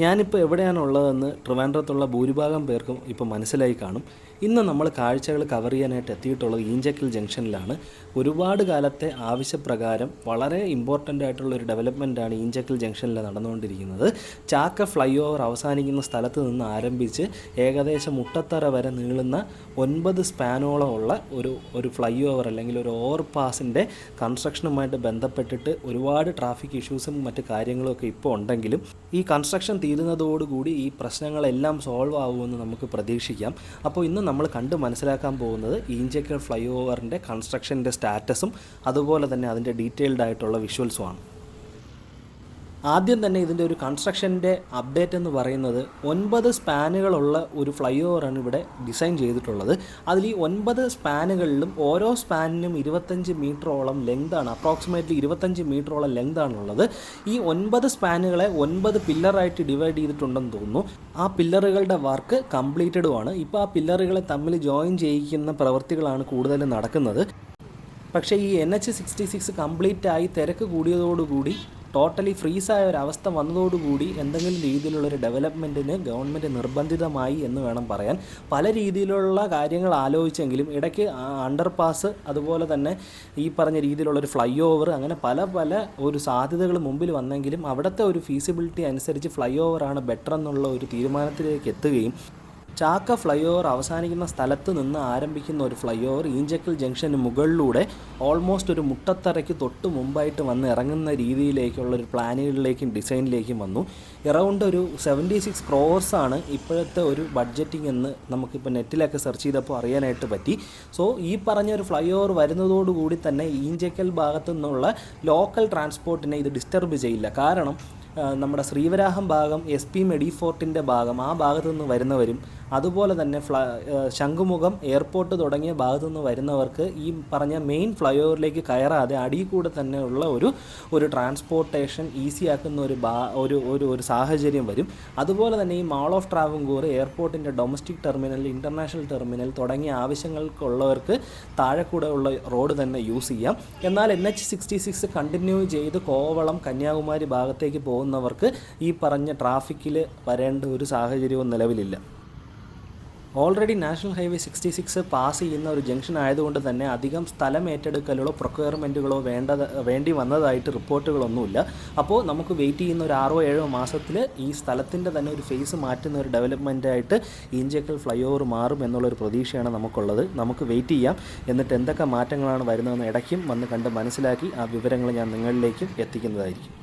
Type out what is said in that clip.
ഞാനിപ്പോൾ എവിടെയാണ് ഉള്ളതെന്ന് ട്രിവാൻഡ്രത്തുള്ള ഭൂരിഭാഗം പേർക്കും ഇപ്പോൾ മനസ്സിലായി കാണും. ഇന്ന് നമ്മൾ കാഴ്ചകൾ കവർ ചെയ്യാനായിട്ട് എത്തിയിട്ടുള്ളത് ഈഞ്ചക്കൽ ജംഗ്ഷനിലാണ്. ഒരുപാട് കാലത്തെ ആവശ്യപ്രകാരം വളരെ ഇമ്പോർട്ടന്റ് ആയിട്ടുള്ള ഒരു ഡെവലപ്മെന്റാണ് ഈഞ്ചക്കൽ ജംഗ്ഷനിൽ നടന്നുകൊണ്ടിരിക്കുന്നത്. ചാക്ക ഫ്ലൈ ഓവർ അവസാനിക്കുന്ന സ്ഥലത്ത് നിന്ന് ആരംഭിച്ച് ഏകദേശം മുട്ടത്തറ വരെ നീളുന്ന ഒൻപത് സ്പാനോളം ഉള്ള ഒരു ഒരു ഫ്ലൈ ഓവർ അല്ലെങ്കിൽ ഒരു ഓവർ പാസിന്റെ കൺസ്ട്രക്ഷനുമായിട്ട് ബന്ധപ്പെട്ടിട്ട് ഒരുപാട് ട്രാഫിക് ഇഷ്യൂസും മറ്റ് കാര്യങ്ങളും ഒക്കെ ഇപ്പോൾ ഉണ്ടെങ്കിലും ഈ കൺസ്ട്രക്ഷൻ തീരുന്നതോടുകൂടി ഈ പ്രശ്നങ്ങളെല്ലാം സോൾവ് ആവുമെന്ന് നമുക്ക് പ്രതീക്ഷിക്കാം. അപ്പോൾ ഇന്ന് നമ്മൾ കണ്ട് മനസ്സിലാക്കാൻ പോകുന്നത് ഈഞ്ചക്കൽ ഫ്ലൈ ഓവറിന്റെ കൺസ്ട്രക്ഷന്റെ സ്റ്റാറ്റസും അതുപോലെ തന്നെ അതിന്റെ ഡീറ്റെയിൽഡ് ആയിട്ടുള്ള വിഷ്വൽസുമാണ് ആദ്യം തന്നെ ഇതിന്റെ ഒരു കൺസ്ട്രക്ഷന്റെ അപ്ഡേറ്റ് എന്ന് പറയുന്നത് ഒൻപത് സ്പാനുകളുള്ള ഒരു ഫ്ലൈ ഓവറാണ് ഇവിടെ ഡിസൈൻ ചെയ്തിട്ടുള്ളത്. അതിൽ ഈ ഒൻപത് സ്പാനുകളിലും ഓരോ സ്പാനിനും ഇരുപത്തഞ്ച് മീറ്ററോളം ലെങ്താണ് അപ്രോക്സിമേറ്റ്ലി ഇരുപത്തഞ്ച് മീറ്ററോളം ലെങ്താണുള്ളത് ഈ ഒൻപത് സ്പാനുകളെ ഒൻപത് പില്ലറായിട്ട് ഡിവൈഡ് ചെയ്തിട്ടുണ്ടെന്ന് തോന്നുന്നു. ആ പില്ലറുകളുടെ വർക്ക് കംപ്ലീറ്റഡുമാണ് ഇപ്പോൾ ആ പില്ലറുകളെ തമ്മിൽ ജോയിൻ ചെയ്യിക്കുന്ന പ്രവൃത്തികളാണ് കൂടുതലും നടക്കുന്നത്. പക്ഷേ ഈ N H sixty six complete ആയി തിരക്ക് കൂടിയതോടുകൂടി ടോട്ടലി ഫ്രീസായ ഒരു അവസ്ഥ വന്നതോടുകൂടി എന്തെങ്കിലും രീതിയിലുള്ള ഒരു ഡെവലപ്മെന്റിന് ഗവൺമെന്റ് നിർബന്ധിതമായി എന്ന് വേണം പറയാൻ. പല രീതിയിലുള്ള കാര്യങ്ങൾ ആലോചിച്ചെങ്കിലും ഇടയ്ക്ക് അണ്ടർ പാസ് അതുപോലെ തന്നെ ഈ പറഞ്ഞ രീതിയിലുള്ള ഒരു ഫ്ലൈ ഓവർ അങ്ങനെ പല പല ഒരു സാധ്യതകൾ മുമ്പിൽ വന്നെങ്കിലും അവിടുത്തെ ഒരു ഫീസിബിലിറ്റി അനുസരിച്ച് ഫ്ലൈ ഓവറാണ് ബെറ്റർ എന്നുള്ള ഒരു തീരുമാനത്തിലേക്ക് എത്തുകയും ചാക്ക ഫ്ലൈ ഓവർ അവസാനിക്കുന്ന സ്ഥലത്ത് നിന്ന് ആരംഭിക്കുന്ന ഒരു ഫ്ലൈ ഓവർ ഈഞ്ചക്കൽ ജംഗ്ഷന് മുകളിലൂടെ ഓൾമോസ്റ്റ് ഒരു മുട്ടത്തറയ്ക്ക് തൊട്ട് മുമ്പായിട്ട് വന്ന് ഇറങ്ങുന്ന രീതിയിലേക്കുള്ള ഒരു പ്ലാനുകളിലേക്കും ഡിസൈനിലേക്കും വന്നു. എറൗണ്ട് ഒരു സെവന്റി സിക്സ് ക്രോർസാണ് ഇപ്പോഴത്തെ ഒരു ബഡ്ജറ്റിംഗ് എന്ന് നമുക്കിപ്പോൾ നെറ്റിലൊക്കെ സെർച്ച് ചെയ്തപ്പോൾ അറിയാനായിട്ട് പറ്റി. സോ ഈ പറഞ്ഞ ഒരു ഫ്ലൈ ഓവർ വരുന്നതോടുകൂടി തന്നെ ഈഞ്ചക്കൽ ഭാഗത്തു നിന്നുള്ള ലോക്കൽ ട്രാൻസ്പോർട്ടിനെ ഇത് ഡിസ്റ്റർബ് ചെയ്യില്ല. കാരണം നമ്മുടെ ശ്രീവരാഹം ഭാഗം എസ് പി മെഡിഫോർട്ടിന്റെ ഭാഗം ആ ഭാഗത്തു നിന്ന് വരുന്നവരും അതുപോലെ തന്നെ ഫ്ല ശംഖുമുഖം എയർപോർട്ട് തുടങ്ങിയ ഭാഗത്തു നിന്ന് വരുന്നവർക്ക് ഈ പറഞ്ഞ മെയിൻ ഫ്ലൈ ഓവറിലേക്ക് കയറാതെ അടിയിൽ കൂടെ തന്നെ ഉള്ള ഒരു ഒരു ട്രാൻസ്പോർട്ടേഷൻ ഈസി ആക്കുന്ന ഒരു ബാ ഒരു ഒരു ഒരു സാഹചര്യം വരും. അതുപോലെ തന്നെ ഈ മാൾ ഓഫ് ട്രാവൻകൂർ എയർപോർട്ടിന്റെ ഡൊമസ്റ്റിക് ടെർമിനൽ ഇന്റർനാഷണൽ ടെർമിനൽ തുടങ്ങിയ ആവശ്യങ്ങൾക്കുള്ളവർക്ക് താഴെ കൂടെ ഉള്ള റോഡ് തന്നെ യൂസ് ചെയ്യാം. എന്നാൽ N H sixty six continue ചെയ്ത് കോവളം കന്യാകുമാരി ഭാഗത്തേക്ക് പോകുന്നവർക്ക് ഈ പറഞ്ഞ ട്രാഫിക്കിൽ വരേണ്ട ഒരു സാഹചര്യവും നിലവിലില്ല. Already national highway sixty six pass ചെയ്യുന്ന ഒരു ജംഗ്ഷൻ ആയതുകൊണ്ട് തന്നെ അധികം സ്ഥലം ഏറ്റെടുക്കലുകളോ പ്രൊക്വയർമെന്റുകളോ വേണ്ടത് വേണ്ടി വന്നതായിട്ട് റിപ്പോർട്ടുകളൊന്നുമില്ല. അപ്പോൾ നമുക്ക് വെയിറ്റ് ചെയ്യുന്ന ഒരു ആറോ ഏഴോ മാസത്തിൽ ഈ സ്ഥലത്തിന്റെ തന്നെ ഒരു ഫേസ് മാറ്റുന്ന ഒരു ഡെവലപ്മെന്റായിട്ട് ഇഞ്ചക്കൽ ഫ്ലൈ ഓവർ മാറും എന്നുള്ളൊരു പ്രതീക്ഷയാണ് നമുക്കുള്ളത്. നമുക്ക് വെയിറ്റ് ചെയ്യാം. എന്നിട്ട് എന്തൊക്കെ മാറ്റങ്ങളാണ് വരുന്നതെന്ന് ഇടയ്ക്കും വന്ന് കണ്ട് മനസ്സിലാക്കി ആ വിവരങ്ങൾ ഞാൻ നിങ്ങളിലേക്കും എത്തിക്കുന്നതായിരിക്കും.